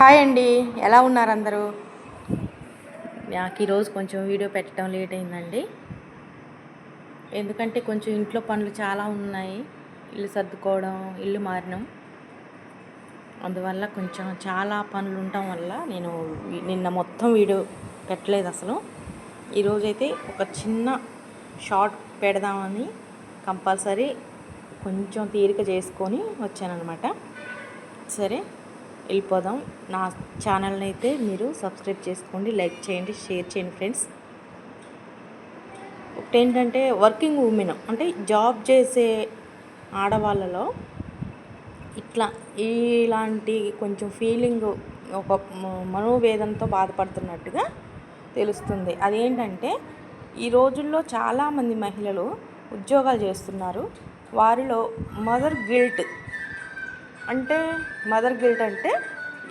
Hi అండి. ఎలా ఉన్నారు అందరూ? నాకు ఈరోజు కొంచెం వీడియో పెట్టడం లేట్ అయిందండి. ఎందుకంటే కొంచెం ఇంట్లో పనులు చాలా ఉన్నాయి. ఇల్లు సర్దుకోవడం ఇల్లు మారినం అందువల్ల కొంచెం చాలా పనులు ఉండటం వల్ల నేను నిన్న మొత్తం వీడియో పెట్టలేదు అసలు. ఈరోజైతే ఒక చిన్న షార్ట్ పెడదామని కంపల్సరీ కొంచెం తీరిక చేసుకొని వచ్చానమాట సరే వెళ్ళిపోదాం. నా ఛానల్ని అయితే మీరు సబ్స్క్రైబ్ చేసుకోండి లైక్ చేయండి షేర్ చేయండి ఫ్రెండ్స్. ఒకటి ఏంటంటే వర్కింగ్ ఉమెన్ అంటే జాబ్ చేసే ఆడవాళ్ళలో ఇట్లా ఇలాంటి కొంచెం ఫీలింగ్ ఒక మనోవేదంతో మనోవేదనతో బాధపడుతున్నట్టుగా తెలుస్తుంది. అదేంటంటే ఈ రోజుల్లో చాలామంది మహిళలు ఉద్యోగాలు చేస్తున్నారు. వారిలో మదర్ గిల్ట్ అంటే మదర్ గిల్ట్ అంటే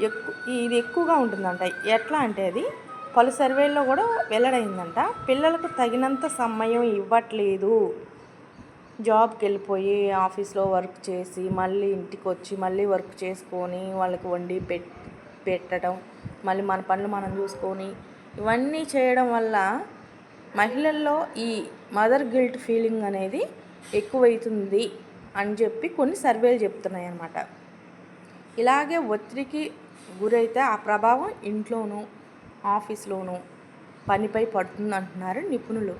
ఎక్కువ ఇది ఎక్కువగా ఉంటుందంట. ఎట్లా అంటే అది పలు సర్వేల్లో కూడా వెల్లడైందంట. పిల్లలకు తగినంత సమయం ఇవ్వట్లేదు. జాబ్కి వెళ్ళిపోయి ఆఫీస్లో వర్క్ చేసి మళ్ళీ ఇంటికి వచ్చి మళ్ళీ వర్క్ చేసుకొని వాళ్ళకి వండి పెట్ పెట్టడం మళ్ళీ మన పనులు మనం చూసుకొని ఇవన్నీ చేయడం వల్ల మహిళల్లో ఈ మదర్ గిల్ట్ ఫీలింగ్ అనేది ఎక్కువైతుంది అని చెప్పి కొన్ని సర్వేలు చెప్తున్నాయి అన్నమాట ఇలాగే ఒత్తిడికి గురైతే ఆ ప్రభావం ఇంట్లోనూ ఆఫీస్లోనూ పనిపై పడుతుంది అంటున్నారు నిపుణులు.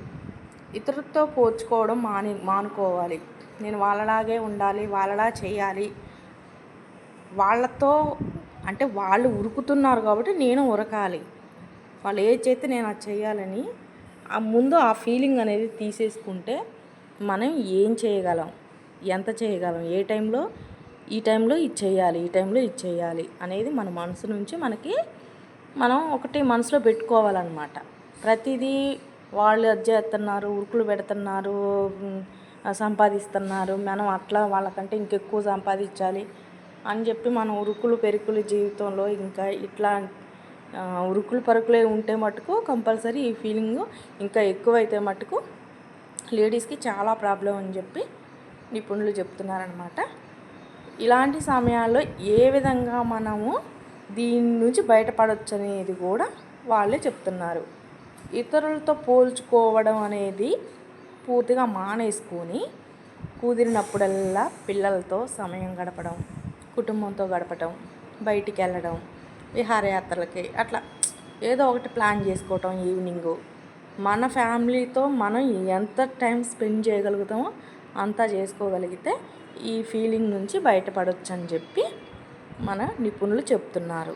ఇతరులతో పోల్చుకోవడం మాని మానుకోవాలి. నేను వాళ్ళలాగే ఉండాలి వాళ్ళలా చేయాలి. వాళ్ళతో అంటే వాళ్ళు ఉరుకుతున్నారు కాబట్టి నేను ఉరకాలి. వాళ్ళు ఏది చేస్తే నేను అది చేయాలని ఆ ముందు ఆ ఫీలింగ్ అనేది తీసేసుకుంటే మనం ఏం చేయగలం? ఎంత చేయగలం? ఏ టైంలో ఈ టైంలో ఇది చేయాలి ఈ టైంలో ఇది చేయాలి అనేది మన మనసు నుంచి మనకి మనం ఒకటి మనసులో పెట్టుకోవాలన్నమాట. ప్రతిదీ వాళ్ళు అది చేస్తున్నారు ఉరుకులు పెడుతున్నారు సంపాదిస్తున్నారు మనం అట్లా వాళ్ళకంటే ఇంకెక్కువ సంపాదించాలి అని చెప్పి మనం ఉరుకులు పెరుకులు జీవితంలో ఇంకా ఇట్లా ఉరుకులు పరుకులే ఉంటే మటుకు కంపల్సరీ ఈ ఫీలింగ్ ఇంకా ఎక్కువైతే మటుకు లేడీస్కి చాలా ప్రాబ్లం అని చెప్పి నిపుణులు చెప్తున్నారనమాట ఇలాంటి సమయాల్లో ఏ విధంగా మనము దీని నుంచి బయటపడవచ్చు అనేది కూడా వాళ్ళే చెప్తున్నారు. ఇతరులతో పోల్చుకోవడం అనేది పూర్తిగా మానేసుకొని కుదిరినప్పుడల్లా పిల్లలతో సమయం గడపడం కుటుంబంతో గడపడం బయటికి వెళ్ళడం విహారయాత్రలకి అట్లా ఏదో ఒకటి ప్లాన్ చేసుకోవటం ఈవినింగు. మన ఫ్యామిలీతో మనం ఎంత టైం స్పెండ్ చేయగలుగుతామో అంతా చేసుకోగలిగితే ఈ ఫీలింగ్ నుంచి బయటపడవచ్చు అని చెప్పి మన నిపుణులు చెప్తున్నారు.